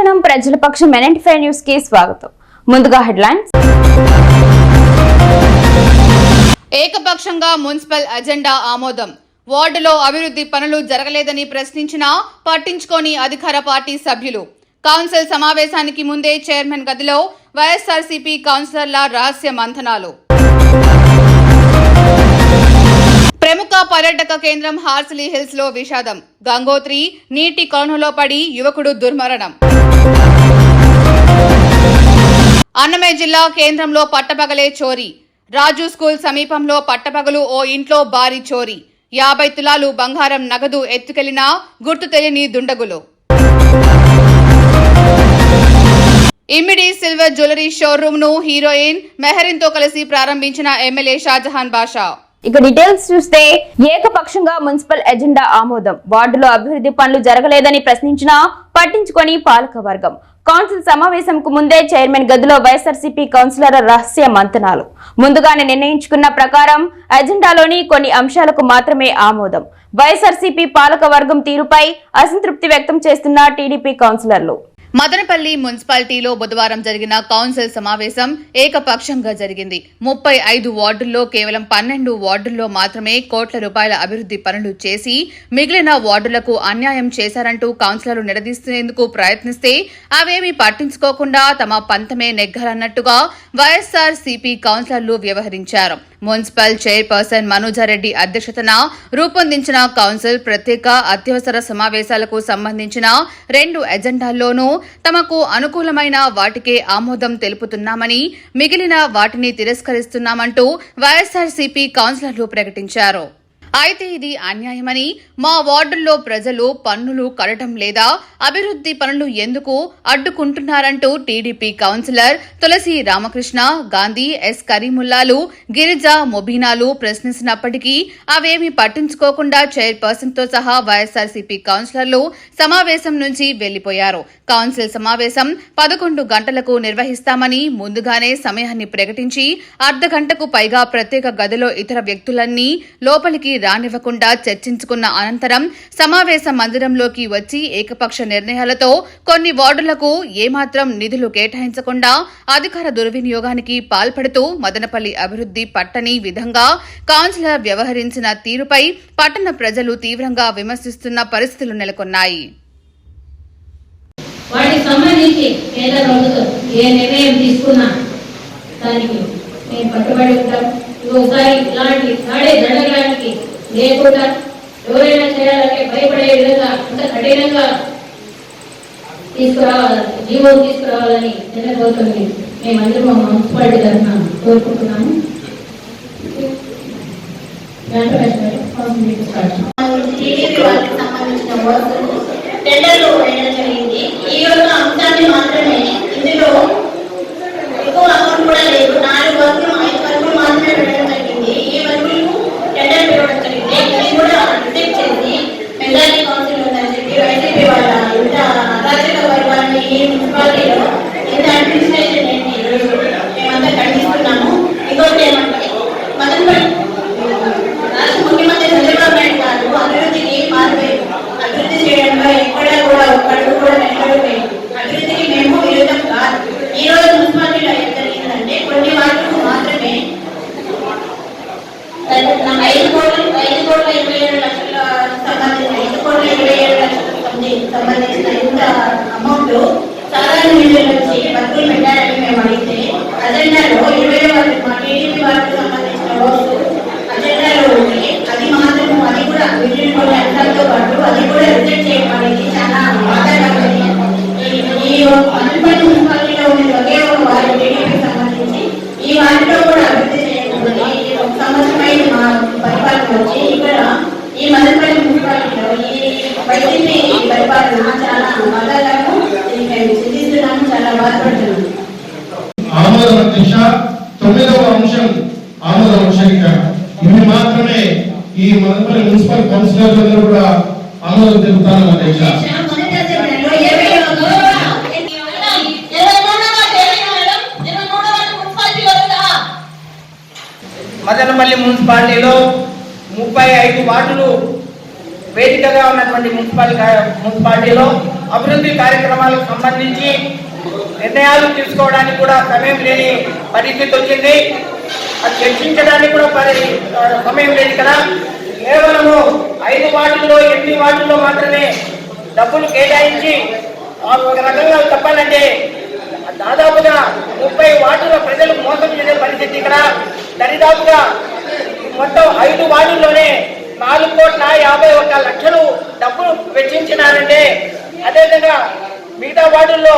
అనుక్షణం ప్రజల పక్షం ఎన్ఎంటీ న్యూస్కి స్వాగతం. ముందుగా హెడ్లైన్స్. ఏకపక్షంగా మున్సిపల్ అజెండా ఆమోదం. వార్డులో అభివృద్ధి పనులు జరగలేదని ప్రశ్నించినా పట్టించుకోని అధికార పార్టీ సభ్యులు. కౌన్సిల్ సమావేశానికి ముందే చైర్మన్ గదిలో వైఎస్ఆర్సీపీ కౌన్సిలర్ల రహస్య మంథనాలు. ప్రముఖ పర్యాటక కేంద్రం హార్సిలీ హిల్స్లో విషాదం. గంగోత్రి నీటి కొలనులో పడి యువకుడు దుర్మరణం. అన్నమయ్య జిల్లా కేంద్రంలో పట్టపగలే చోరీ. రాజు స్కూల్ సమీపంలో పట్టపగలు ఓ ఇంట్లో భారీ చోరీ. యాభై తులాలు బంగారం నగదు ఎత్తుకెళ్ళిన గుర్తు తెలియని దుండగులు. ఇమిడి సిల్వర్ జ్యువెలరీ షోరూమ్ను హీరోయిన్ మెహరిన్తో కలిసి ప్రారంభించిన ఎమ్మెల్యే షాజహాన్ బాషా. ఇక డీటెయిల్స్ చూస్తే ఏకపక్షంగా మున్సిపల్ ఎజెండా ఆమోదం. వార్డులో అభివృద్ధి పనులు జరగలేదని ప్రశ్నించినా పట్టించుకొని పాలక వర్గం. కౌన్సిల్ సమావేశంకు ముందే చైర్మన్ గదిలో వైఎస్ఆర్సీపీ కౌన్సిలర్ రహస్య మంతనాలు. ముందుగానే నిర్ణయించుకున్న ప్రకారం అజెండాలోని కొన్ని అంశాలకు మాత్రమే ఆమోదం. వైఎస్ఆర్సీపీ పాలక వర్గం తీరుపై అసంతృప్తి వ్యక్తం చేస్తున్న టీడీపీ కౌన్సిలర్లు. మదనపల్లి మున్సిపాలిటీలో బుధవారం జరిగిన కౌన్సిల్ సమావేశం ఏకపక్షంగా జరిగింది. ముప్పై ఐదు వార్డుల్లో కేవలం పన్నెండు వార్డుల్లో మాత్రమే కోట్ల రూపాయల అభివృద్ధి పనులు చేసి మిగిలిన వార్డులకు అన్యాయం చేశారంటూ కౌన్సిలర్లు నిలదీసేందుకు ప్రయత్నిస్తే అవేమీ పట్టించుకోకుండా తమ పంతమే నెగ్గాలన్నట్టుగా వైఎస్సార్ సిపి కౌన్సిలర్లు వ్యవహరించారు. మున్సిపల్ చైర్పర్సన్ మనోజారెడ్డి అధ్యక్షతన రూపొందించిన కౌన్సిల్ ప్రత్యేక అత్యవసర సమావేశాలకు సంబంధించిన రెండు ఎజెండాల్లోనూ తమకు అనుకూలమైన వాటికే ఆమోదం తెలుపుతున్నామని మిగిలిన వాటిని తిరస్కరిస్తున్నామంటూ వైఎస్ఆర్సీపీ కౌన్సిలర్లు ప్రకటించారు. అయితే ఇది అన్యాయమని మా వార్డుల్లో ప్రజలు పన్నులు కట్టడం లేదా అభివృద్ధి పనులు ఎందుకు అడ్డుకుంటున్నారంటూ TDP councillor Tulasi Ramakrishna Gandhi S కరీముల్లాలు Girija మొబీనాలు ప్రశ్నించినప్పటికీ అవేమీ పట్టించుకోకుండా చైర్పర్సన్తో సహా వైఎస్ఆర్సీపీ కౌన్సిలర్లు సమావేశం నుంచి వెళ్ళిపోయారు కౌన్సిల్ సమావేశం పదకొండు గంటలకు నిర్వహిస్తామని ముందుగానే సమయాన్ని ప్రకటించి అర్ధ గంటకు పైగా ప్రత్యేక గదిలో ఇతర వ్యక్తులన్నీ లోపలికి రానివ్వకుండా చర్చించుకున్న అనంతరం సమావేశ మందిరంలోకి వచ్చి ఏకపక్ష నిర్ణయాలతో కొన్ని వార్డులకు ఏమాత్రం నిధులు కేటాయించకుండా అధికార దుర్వినియోగానికి పాల్పడుతూ మదనపల్లి అభివృద్ధి పట్టని విధంగా కౌన్సిలర్ వ్యవహరించిన తీరుపై పట్టణ ప్రజలు తీవ్రంగా విమర్శిస్తున్న పరిస్థితులు నెలకొన్నాయి. వాటికి సంబంధించి కేంద్ర ప్రభుత్వం ఏ నిర్ణయం తీసుకున్నా దానికి మేము పట్టుబడి ఉంటాం. ఇంకోసారి ఇలాంటి నాడే జరగడానికి లేకుండా ఎవరైనా చేయాలంటే భయపడే విధంగా అంత కఠినంగా తీసుకురావాలని జీవో తీసుకురావాలని కేంద్ర ప్రభుత్వం మేమందరం మా మున్సిపాలిటీ తరఫున కోరుకుంటున్నాము. వెంకటేశ్వర గారు, కౌన్సిల్ మీటింగ్ స్టార్ట్ చేయండి. టీడీపీ వారికి సంబంధించిన వర్కులు టెండర్లు వేయడం జరిగింది ఈ యొక్క అంశాన్ని మాత్రమే ఇందులో ఎక్కువ అమౌంట్ కూడా లేదు నాలుగు వర్కులు ఐదు వర్కులు మాత్రమే పెట్టడం జరిగింది ఈ వర్కులు టెండర్ పెట్టడం జరిగింది ఇది కూడా రిజెక్ట్ చేసి మెజారిటీ కౌన్సిల్ ఉందని చెప్పి వైసీపీ వాళ్ళ ఇంత అరాచక పరిపాలన ఈ మున్సిపాలిటీలో ఇంత అడ్మినిస్ట్రేషన్ ఏంటి ఈరోజు మేమంతా ఖండిస్తున్నాము ఇంకోటి ఏమంటే మదనపల్లి రాష్ట్ర ముఖ్యమంత్రి చంద్రబాబు నాయుడు గారు అభివృద్ధికి మారిపోయారు అభివృద్ధి చేయడంలో ఎక్కడా కూడా ఒక్కడు కూడా వెనకడిపోయారు అభివృద్ధికి మేము విరుద్ధం కాదు ఈ రోజు మున్సిపాలిటీలో ఏం జరిగిందంటే కొన్ని వాటికి మాత్రమే ఐదు కోట్ల ఐదు కోట్ల ఇరవై ఏడు లక్షల సంబంధించిన ఐదు కోట్ల ఇరవై ఏడు లక్షలకు సంబంధి- సంబంధించిన ఇంత అమౌంట్ సాధారణ నిధుల నుంచి వర్కులు పెట్టారని మేము అడిగితే అజెండాలో ఇరవై వారికి మా టీడీపీ వారికి సంబంధించిన రోజు అజెండాలో ఉంది. అది మాత్రం అది కూడా మిగిలిన కొన్ని అంశాలతో పాటు అది కూడా రిజెక్ట్ చేయబడింది చాలా బాధాకరమైన ఈ- ఈ మున్సిపాలిటీలో ఉన్న ఒకే ఒక వారి టీడీపీకి సంబంధించి ఈ వారిలో కూడా అభివృద్ధి చేయకుండా ఒక సంవత్సరమైన మా పరిపాలన వచ్చి ఇక్కడ ఈ మదనపల్లి మున్సిపాలిటీలో ఈ వైద్యుని పరిపాలన చాలా బాధాకరము. దీన్ని చింతిస్తున్నాము చాలా బాధపడుతున్నాము. ఆమోదం దిశ తొమ్మిదవ అంశం ఆమోద అంశానిక. ఇవి మాత్రమే ఈ మదనపల్లి మున్సిపల్ కౌన్సిలర్లందరూ కూడా ఆమోదం తెలుపుతాను అధ్యక్ష మదనపల్లి మున్సిపాలిటీలో ముప్పై ఐదు వార్డులు వేదికగా ఉన్నటువంటి మున్సిపాలిటీ మున్సిపాలిటీలో అభివృద్ధి కార్యక్రమాలకు సంబంధించి నిర్ణయాలు తీసుకోవడానికి కూడా సమయం లేని పరిస్థితి వచ్చింది. అది చర్చించడానికి కూడా పరి సమయం లేదు కదా. కేవలము ఐదు వార్డుల్లో ఎనిమిది వార్డుల్లో మాత్రమే డబ్బులు కేటాయించి ఒక రకంగా చెప్పాలంటే దాదాపుగా ముప్పై వార్డుల ప్రజలకు మోసం చేసే పరిస్థితి ఇక్కడ. దరిదాపుగా మొత్తం ఐదు వార్డుల్లోనే నాలుగు కోట్ల యాభై ఒక్క లక్షలు డబ్బులు వెచ్చించినారంటే అదేవిధంగా మిగతా వార్డుల్లో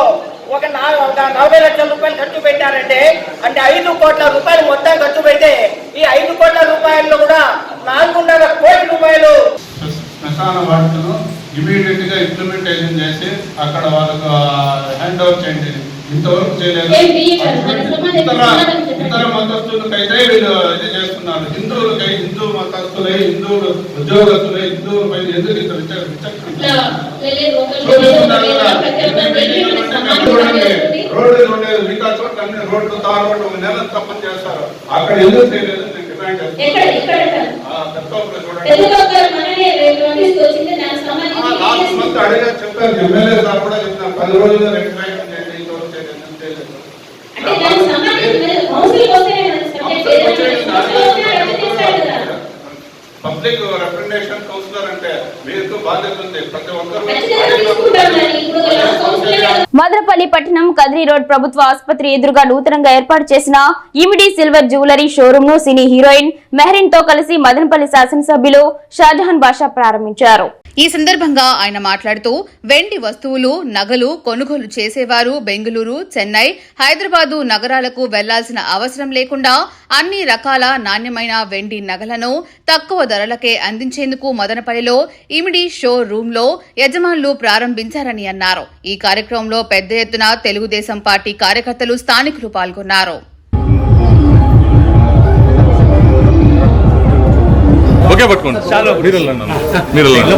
ఒక నలభై లక్షల రూపాయలు ఖర్చు పెట్టారంటే అంటే ఐదు కోట్ల రూపాయలు మొత్తం ఖర్చు పెడితే ఈ ఐదు కోట్ల రూపాయల్లో కూడా నాలుగున్నర కోటి రూపాయలు శ్మశాన వాటిను ఇమీడియట్గా ఇంప్లిమెంటేషన్ చేసి అక్కడ వాళ్ళకు హ్యాండ్ ఓవర్ చేయండి. ఇంతవరకు చేయలేదు. ఇతర మతస్థులకైతే వీళ్ళు ఇది చేస్తున్నారు. హిందువులకై హిందూ మతస్థులై హిందువులు ఉద్యోగస్తులై హిందువుల పైన ఎందుకు ఇంత. రోడ్లు ఉండేది మిగతా చోట్ల అన్ని రోడ్లు తార్ ఒక నెల తప్పని చేస్తారు. అక్కడ ఎందుకు చేయలేదు? నేను డిమాండ్ చేస్తాను. లాస్ట్ మంత్ అడిగా చెప్పారు. ఎమ్మెల్యే సార్ కూడా చెప్తున్నారు. పది రోజుల్లో రెక్టిఫికేషన్ పబ్లిక్ రిప్రజెంటేషన్ కౌన్సిలర్ అంటే మీకు బాధ్యత ఉంది. ప్రతి ఒక్కరు మదనపల్లి పట్టణం కదిరి రోడ్ ప్రభుత్వ ఆసుపత్రి ఎదురుగా నూతనంగా ఏర్పాటు చేసిన ఇమిడి సిల్వర్ జ్యువెలరీ షోరూమ్ను సినీ హీరోయిన్ మెహరిన్తో కలిసి మదనపల్లి శాసనసభ్యులు షాజహాన్ బాషా ప్రారంభించారు. ఈ సందర్భంగా ఆయన మాట్లాడుతూ వెండి వస్తువులు నగలు కొనుగోలు చేసేవారు బెంగళూరు చెన్నై హైదరాబాదు నగరాలకు వెళ్ళాల్సిన అవసరం లేకుండా అన్ని రకాల నాణ్యమైన వెండి నగలను తక్కువ ధరలకే అందించేందుకు మదనపల్లిలో ఇమిడి షో రూమ్లో యజమానులు ప్రారంభించారని అన్నారు. ఈ కార్యక్రమంలో పెద్ద ఎత్తున తెలుగుదేశం పార్టీ కార్యకర్తలు స్థానికులు పాల్గొన్నారు. ఓకే పట్టుకోండి మీరు వెళ్ళండి. మీరు వెళ్ళండి.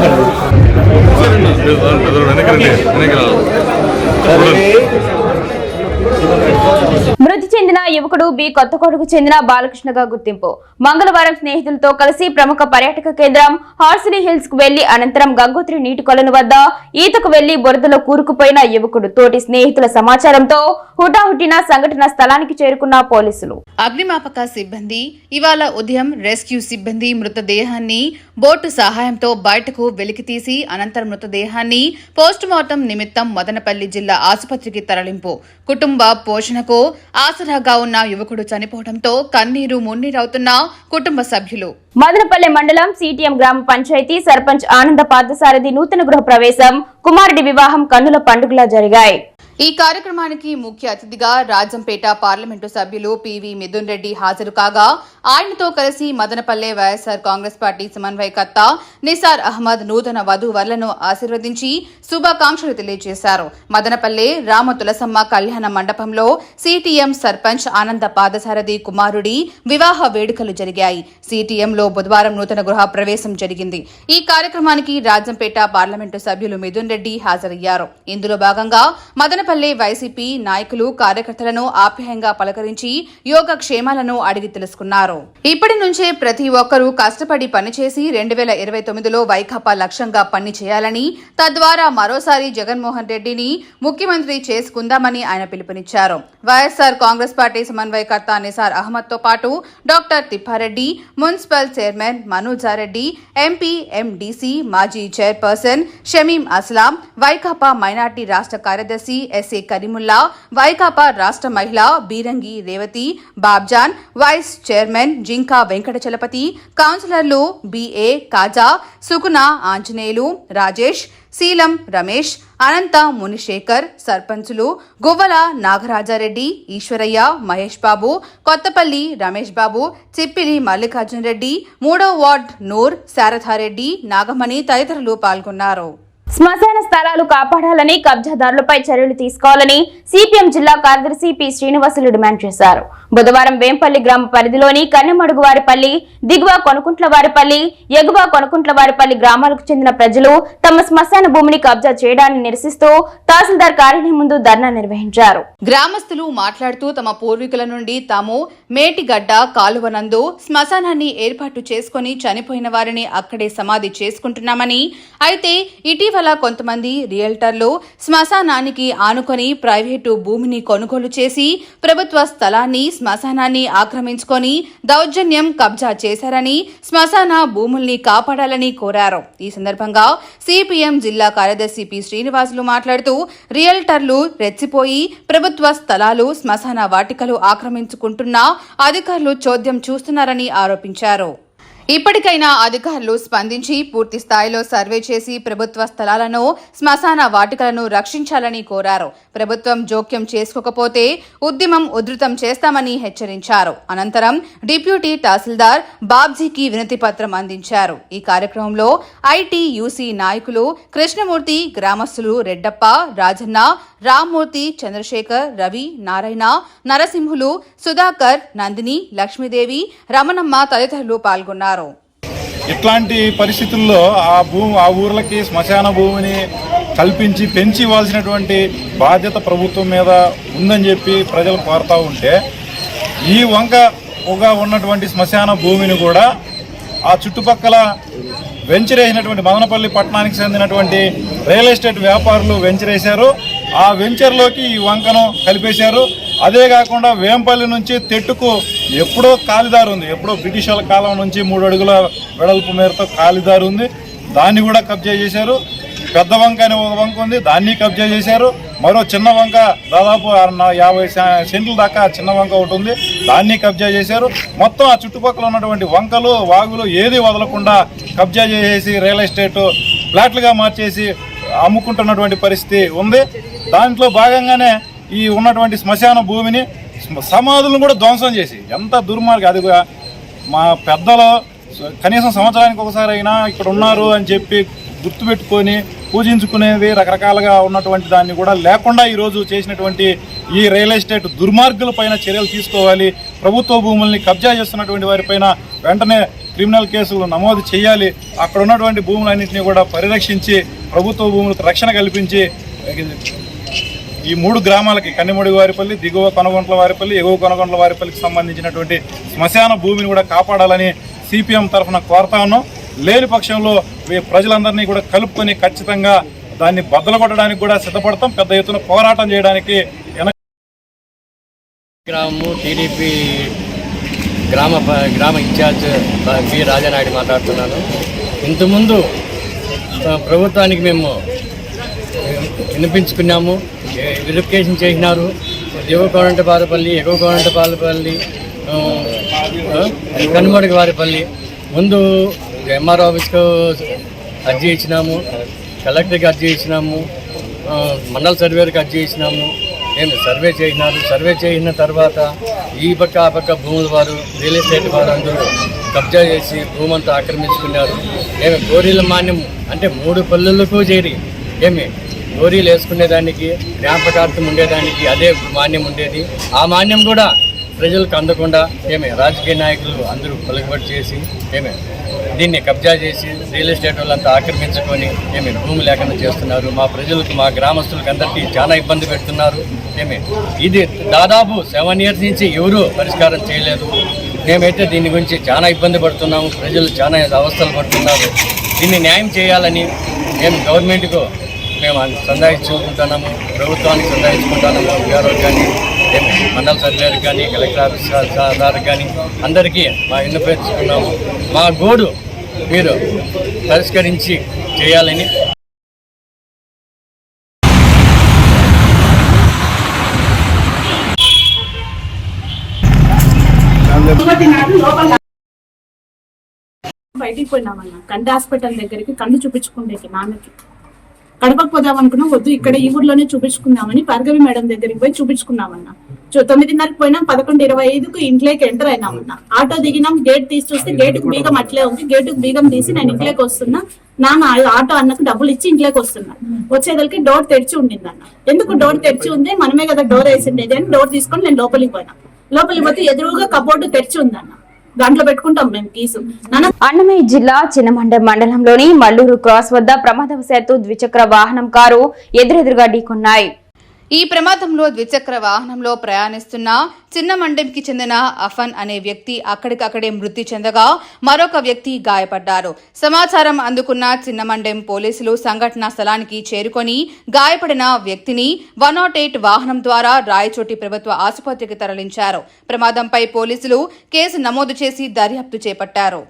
మృతి యువకుడు బి కొత్తకోటకు చెందిన బాలకృష్ణగా గుర్తింపు. మంగళవారం స్నేహితులతో కలిసి ప్రముఖ పర్యాటక కేంద్రం హార్సిలీ హిల్స్కు వెళ్ళి అనంతరం గంగోత్రి నీటి కొలను వద్ద ఈతకు వెళ్ళి బురదలో కూరుకుపోయిన యువకుడు తోటి స్నేహితుల సమాచారంతో హుటాహుటిన సంఘటన స్థలానికి చేరుకున్న పోలీసులు. అగ్నిమాపక సిబ్బంది ఇవాళ ఉదయం రెస్క్యూ సిబ్బంది మృతదేహాన్ని బోటు సహాయంతో బయటకు వెలికితీసి అనంతరం మృతదేహాన్ని పోస్టుమార్టం నిమిత్తం మదనపల్లి జిల్లా ఆసుపత్రికి తరలింపు. కుటుంబ పోషణకు ఆసరాగా ఉన్న యువకుడు చనిపోవడంతో కన్నీరు మున్నీరవుతున్న కుటుంబ సభ్యులు. మదనపల్లె మండలం సిటిఎం గ్రామ పంచాయతీ సర్పంచ్ ఆనంద పార్థసారథి నూతన గృహ ప్రవేశం కుమారుడి వివాహం కన్నుల పండుగలా జరిగాయి. ఈ కార్యక్రమానికి ముఖ్య అతిథిగా రాజంపేట పార్లమెంటు సభ్యులు పివి మిథున్ రెడ్డి హాజరు కాగా ఆయనతో కలిసి మదనపల్లె వైఎస్సార్ కాంగ్రెస్ పార్టీ సమన్వయకర్త నిసార్ అహ్మద్ నూతన వధూవరులను ఆశీర్వదించి శుభాకాంక్షలు తెలియజేశారు. మదనపల్లె రామ తులసమ్మ కళ్యాణ మండపంలో సిటిఎం సర్పంచ్ ఆనంద పాదసారథి కుమారుడి వివాహ వేడుకలు జరిగాయి. సిటిఎంలో బుధవారం నూతన గృహ ప్రవేశం జరిగింది. ఈ కార్యక్రమానికి రాజంపేట పార్లమెంటు సభ్యులు మిథున్ రెడ్డి హాజరయ్యారు. ఇందులో భాగంగా మదన మదనపల్లి వైసీపీ నాయకులు కార్యకర్తలను ఆప్యాయంగా పలకరించి యోగక్షేమాలను అడిగి తెలుసుకున్నారు. ఇప్పటి నుంచే ప్రతి ఒక్కరూ కష్టపడి పనిచేసి రెండు వేల ఇరవై తొమ్మిదిలో వైకాపా లక్ష్యంగా పని చేయాలని తద్వారా మరోసారి జగన్మోహన్ రెడ్డిని ముఖ్యమంత్రి చేసుకుందామని ఆయన పిలుపునిచ్చారు. వైఎస్సార్ కాంగ్రెస్ పార్టీ సమన్వయకర్త నిసార్ అహ్మద్తో పాటు doctor Tippareddy municipal chairman Manojareddy MP MDC మాజీ చైర్పర్సన్ షమీం అస్లాం వైకాపా మైనార్టీ రాష్ట్ర కార్యదర్శి ఎస్ఏ కరీముల్లా వైకాపా రాష్ట్ర మహిళ బీరంగి రేవతి బాబ్జాన్ వైస్ చైర్మన్ జింకా వెంకట చలపతి కౌన్సిలర్లు బిఏ కాజా సుకున ఆంజనేయులు రాజేష్ శీలం రమేష్ అనంత మునిశేఖర్ సర్పంచులు గువ్వల నాగరాజారెడ్డి ఈశ్వరయ్య మహేష్ బాబు కొత్తపల్లి రమేష్ బాబు చిప్పిలి మల్లికార్జున రెడ్డి మూడో వార్డ్ నూర్ శారథారెడ్డి నాగమణి తదితరులు పాల్గొన్నారు. శ్మశాన స్థలాలు కాపాడాలని కబ్జాదారులపై చర్యలు తీసుకోవాలని సిపిఎం జిల్లా కార్యదర్శి పి శ్రీనివాసులు డిమాండ్ చేశారు. బుధవారం వేంపల్లి గ్రామ పరిధిలోని కన్నెమడుగువారిపల్లి దిగువ కొనుకుంట్లవారిపల్లి ఎగువ కొనుకుంట్లవారిపల్లి గ్రామాలకు చెందిన ప్రజలు తమ శ్మశాన భూమిని కబ్జా చేయడాన్ని నిరసిస్తూ తహసీల్దార్ కార్యాలయం ముందు ధర్నా నిర్వహించారు. గ్రామస్తులు మాట్లాడుతూ తమ పూర్వీకుల నుండి తాము మేటిగడ్డ కాలువనందు శ్మశానాన్ని ఏర్పాటు చేసుకుని చనిపోయిన వారిని అక్కడే సమాధి చేసుకుంటున్నామని అయితే ఇటీవల కొంతమంది రియల్టర్లు శ్మశానానికి ఆనుకొని ప్రైవేటు భూమిని కొనుగోలు చేసి ప్రభుత్వ స్థలాన్ని శ్మశానాన్ని ఆక్రమించుకొని దౌర్జన్యం కబ్జా చేశారని శ్మశాన భూముల్ని కాపాడాలని కోరారు. ఈ సందర్భంగా సిపిఎం జిల్లా కార్యదర్శి పి. శ్రీనివాసులు మాట్లాడుతూ రియల్టర్లు రెచ్చిపోయి ప్రభుత్వ స్థలాలు శ్మశాన వాటికలు ఆక్రమించుకుంటున్నా అధికారులు చోద్యం చూస్తున్నారని ఆరోపించారు. ఇప్పటికైనా అధికారులు స్పందించి పూర్తి స్థాయిలో సర్వే చేసి ప్రభుత్వ స్థలాలను శ్మశాన వాటికలను రక్షించాలని కోరారు. ప్రభుత్వం జోక్యం చేసుకోకపోతే ఉద్యమం ఉధృతం చేస్తామని హెచ్చరించారు. అనంతరం డిప్యూటీ తహసీల్దార్ బాబ్జీకి వినతి పత్రం అందించారు. ఈ కార్యక్రమంలో ఐటీయూసీ నాయకులు కృష్ణమూర్తి గ్రామస్తులు రెడ్డప్ప రాజన్న రామ్మూర్తి చంద్రశేఖర్ రవి నారాయణ నరసింహులు సుధాకర్ నందిని లక్ష్మీదేవి రమణమ్మ తదితరులు పాల్గొన్నారు. ఇట్లాంటి పరిస్థితుల్లో ఆ భూమి ఆ ఊర్లకి శ్మశాన భూమిని కల్పించి పెంచి ఇవ్వాల్సినటువంటి బాధ్యత ప్రభుత్వం మీద ఉందని చెప్పి ప్రజలు కోరుతూ ఉంటే ఈ వంకగా ఉన్నటువంటి శ్మశాన భూమిని కూడా ఆ చుట్టుపక్కల వెంచరేసినటువంటి మదనపల్లి పట్టణానికి చెందినటువంటి రియల్ ఎస్టేట్ వ్యాపారులు వెంచరేశారు ఆ వెంచర్లోకి ఈ వంకను కలిపేశారు. అదే కాకుండా వేంపల్లి నుంచి తెట్టుకు ఎప్పుడో కాలిదారు ఉంది. ఎప్పుడో బ్రిటిష్ వాళ్ళ కాలం నుంచి మూడు అడుగుల వెడల్పు మేరతో కాలిదారు ఉంది. దాన్ని కూడా కబ్జా చేశారు. పెద్ద వంక అనే ఒక వంక ఉంది. దాన్ని కబ్జా చేశారు. మరో చిన్న వంక దాదాపు యాభై సెంట్ల దాకా చిన్న వంక ఒకటి ఉంది. దాన్ని కబ్జా చేశారు. మొత్తం ఆ చుట్టుపక్కల ఉన్నటువంటి వంకలు వాగులు ఏది వదలకుండా కబ్జా చేసేసి రియల్ ఎస్టేట్ ఫ్లాట్లుగా మార్చేసి అమ్ముకుంటున్నటువంటి పరిస్థితి ఉంది. దాంట్లో భాగంగానే ఈ ఉన్నటువంటి శ్మశాన భూమిని సమాధులను కూడా ధ్వంసం చేసి ఎంత దుర్మార్గం. అది మా పెద్దలు కనీసం సంవత్సరానికి ఒకసారి అయినా ఇక్కడ ఉన్నారు అని చెప్పి గుర్తుపెట్టుకొని పూజించుకునేది రకరకాలుగా ఉన్నటువంటి దాన్ని కూడా లేకుండా ఈరోజు చేసినటువంటి ఈ రియల్ ఎస్టేట్ దుర్మార్గుల పైన చర్యలు తీసుకోవాలి. ప్రభుత్వ భూముల్ని కబ్జా చేస్తున్నటువంటి వారిపైన వెంటనే క్రిమినల్ కేసులు నమోదు చేయాలి. అక్కడ ఉన్నటువంటి భూములన్నింటినీ కూడా పరిరక్షించి ప్రభుత్వ భూములకు రక్షణ కల్పించి ఈ మూడు గ్రామాలకి కన్నెముడి వారిపల్లి దిగువ కొనగొంట్ల వారిపల్లి ఎగువ కొనగొంట్ల వారిపల్లికి సంబంధించినటువంటి శ్మశాన భూమిని కూడా కాపాడాలని సిపిఎం తరఫున కోరుతా ఉన్నాం. లేని పక్షంలో ప్రజలందరినీ కూడా కలుపుకొని ఖచ్చితంగా దాన్ని బద్దలు కొట్టడానికి కూడా సిద్ధపడతాం. పెద్ద ఎత్తున పోరాటం చేయడానికి గ్రామము టీడీపీ గ్రామ గ్రామ ఇన్ఛార్జ్ బి రాజానాయుడు మాట్లాడుతున్నాను. ఇంతకుముందు ప్రభుత్వానికి మేము వినిపించుకున్నాము. వెరిఫికేషన్ చేసినారు. దిగువ కోనంటపాలపల్లి ఎగువ పాలపల్లి కనుమడుగు వారిపల్లి. ముందు ఎంఆర్ ఆఫీస్కు అర్జీ ఇచ్చినాము కలెక్టర్కి అర్జీ ఇచ్చినాము మండల సర్వేకి అర్జీ ఇచ్చినాము. నేను సర్వే చేసినారు. సర్వే చేసిన తర్వాత ఈ పక్క ఆ పక్క భూముల వారు రియల్ ఎస్టేట్ వారు అందరూ కబ్జా చేసి భూమంతా ఆక్రమించుకున్నారు. ఏమి గోరీల మాన్యము అంటే మూడు పల్లెలకు చేరి ఏమి గోరీలు వేసుకునేదానికి జ్ఞాపకార్థం ఉండేదానికి అదే మాన్యం ఉండేది. ఆ మాన్యం కూడా ప్రజలకు అందకుండా ఏమే రాజకీయ నాయకులు అందరూ పలుకుబడి చేసి ఏమే దీన్ని కబ్జా చేసి రియల్ ఎస్టేట్ వాళ్ళంతా ఆక్రమించుకొని ఏమి భూమి లేకుండా చేస్తున్నారు. మా ప్రజలకు మా గ్రామస్తులకు అందరికీ చాలా ఇబ్బంది పెడుతున్నారు. ఏమి ఇది దాదాపు సెవెన్ ఇయర్స్ నుంచి ఎవరూ పరిష్కారం చేయలేదు. మేమైతే దీని గురించి చాలా ఇబ్బంది పడుతున్నాము. ప్రజలు చాలా అవస్థలు పడుతున్నారు. దీన్ని న్యాయం చేయాలని మేము గవర్నమెంట్కు మేము సందాయించుకుంటున్నాము ప్రభుత్వానికి సందాయించుకుంటున్నాము గారు కానీ మండల సర్వేలకు కానీ కలెక్టర్ ఆఫీస్ కానీ అందరికీ మా విన్నపించుకున్నాము మా గోడు మీరు పరిష్కరించి చేయాలని బయటికి పోయినామన్నా. కంటి హాస్పిటల్ దగ్గరికి కన్ను చూపించుకుంటే నాన్నకి. కడపకు పోదాం అనుకున్నాం వద్దు ఇక్కడ ఈ ఊర్లోనే చూపించుకుందామని భార్గవి మేడం దగ్గరికి పోయి చూపించుకున్నామన్నా. తొమ్మిదిన్నరకు పోయినాం పదకొండు ఇరవై ఐదుకు ఇంట్లోకి ఎంటర్ అయినామన్నా. ఆటో దిగినాం గేట్ తీసి చూస్తే గేటుకు బీగం అట్లే ఉంది గేటుకు బీగం తీసి నేను ఇంట్లోకి వస్తున్నా. నాన్న ఆటో అన్నకు డబ్బులు ఇచ్చి ఇంట్లోకి వస్తున్నాను వచ్చేదలికి డోర్ తెరిచి ఉండింది అన్న ఎందుకు డోర్ తెరిచి ఉంది? మనమే కదా డోర్ వేసిండేది అని డోర్ తీసుకొని నేను లోపలికి పోయినా. లోపలికి పోతే ఎదురుగా కబోర్డు తెరిచి ఉంది అన్న దాంట్లో పెట్టుకుంటాం మేము కీసు అన్నమయ్య జిల్లా చిన్నమండ మండలంలోని మల్లూరు క్రాస్ వద్ద ప్రమాదవశాత్తు ద్విచక్ర వాహనం కారు ఎదురెదురుగా ఢీకొన్నాయి. ఈ ప్రమాదంలో ద్విచక్ర వాహనంలో ప్రయాణిస్తున్న చిన్న మండెంకి చెందిన అఫన్ అనే వ్యక్తి అక్కడికక్కడే మృతి చెందగా మరొక వ్యక్తి గాయపడ్డారు. సమాచారం అందుకున్న చిన్న మండెం పోలీసులు సంఘటనా స్థలానికి చేరుకొని గాయపడిన వ్యక్తిని వన్ నాట్ ఎయిట్ వాహనం ద్వారా రాయచోటి ప్రభుత్వ ఆసుపత్రికి తరలించారు. ప్రమాదంపై పోలీసులు కేసు నమోదు చేసి దర్యాప్తు చేపట్టారు.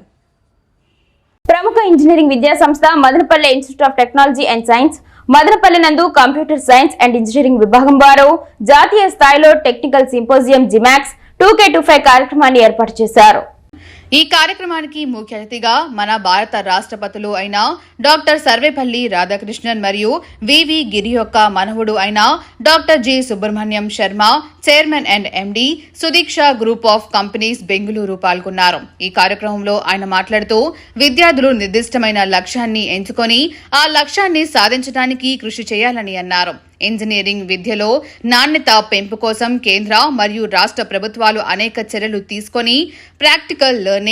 ప్రముఖ ఇంజనీరింగ్ విద్యా సంస్థ Madanapalle institute of technology and science Madanapalli నందు కంప్యూటర్ సైన్స్ అండ్ ఇంజనీరింగ్ విభాగం వారు జాతీయ స్థాయిలో technical symposium Gmax two K two five కార్యక్రమాన్ని ఏర్పాటు చేశారు. ఈ కార్యక్రమానికి ముఖ్య అతిథిగా మన భారత రాష్ట్రపతులు అయిన డాక్టర్ సర్వేపల్లి రాధాకృష్ణన్ మరియు వివి గిరి యొక్క మనవుడు అయిన doctor G Subrahmanyam Sharma chairman and MD Sudiksha group of companies Bengaluru పాల్గొన్నారు. ఈ కార్యక్రమంలో ఆయన మాట్లాడుతూ విద్యార్థులు నిర్దిష్టమైన లక్ష్యాన్ని ఎంచుకొని ఆ లక్ష్యాన్ని సాధించడానికి కృషి చేయాలని అన్నారు. ఇంజనీరింగ్ విద్యలో నాణ్యత పెంపు కోసం కేంద్ర మరియు రాష్ట్ర ప్రభుత్వాలు అనేక చర్యలు తీసుకొని ప్రాక్టికల్ లెర్నింగ్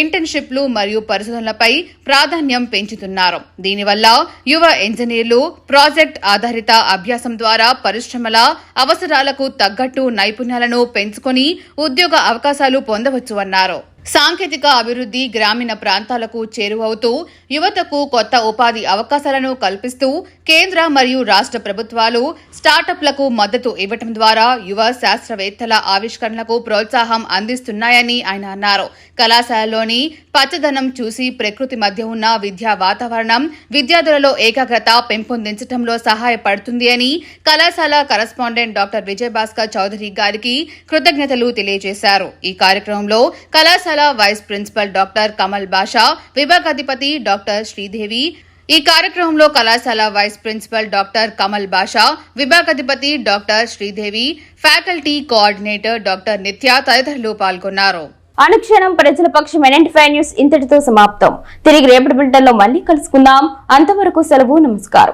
ఇంటర్న్షిప్లు మరియు పరిశోధనలపై ప్రాధాన్యం పెంచుతున్నారు. దీనివల్ల యువ ఇంజనీర్లు ప్రాజెక్ట్ ఆధారిత అభ్యాసం ద్వారా పరిశ్రమల అవసరాలకు తగ్గట్టు నైపుణ్యాలను పెంచుకొని ఉద్యోగ అవకాశాలు పొందవచ్చు అన్నారు సాంకేతిక అభివృద్ధి గ్రామీణ ప్రాంతాలకు చేరువవుతూ యువతకు కొత్త ఉపాధి అవకాశాలను కల్పిస్తూ కేంద్ర మరియు రాష్ట్ర ప్రభుత్వాలు స్టార్టప్లకు మద్దతు ఇవ్వటం ద్వారా యువ శాస్త్రవేత్తల ఆవిష్కరణలకు ప్రోత్సాహం అందిస్తున్నాయని ఆయన అన్నారు. కళాశాలలోని పచ్చదనం చూసి ప్రకృతి మధ్య ఉన్న విద్యా వాతావరణం విద్యార్థులలో ఏకాగ్రత పెంపొందించడంలో సహాయపడుతుంది అని కళాశాల కరస్పాండెంట్ డాక్టర్ విజయభాస్కర్ చౌదరి గారికి కృతజ్ఞతలు తెలియజేశారు. ఈ కార్యక్రమంలో కళాశాల vice principal doctor Kamal Basha విభాగాధిపతి doctor Sridevi. ఈ కార్యక్రమంలో కళాశాల vice principal doctor Kamal Basha విభాగాధిపతి doctor Sridevi faculty coordinator doctor Nitya తదితరులు పాల్గొన్నారు. అనుక్షణం ప్రజల పక్షం ఎన్ఎంటీ న్యూస్ ఇంతటితో సమాప్తం. తిరిగి రేపటి బిల్టన్లో మళ్ళీ కలుసుకుందాం. అంతవరకు సెలవు నమస్కారం.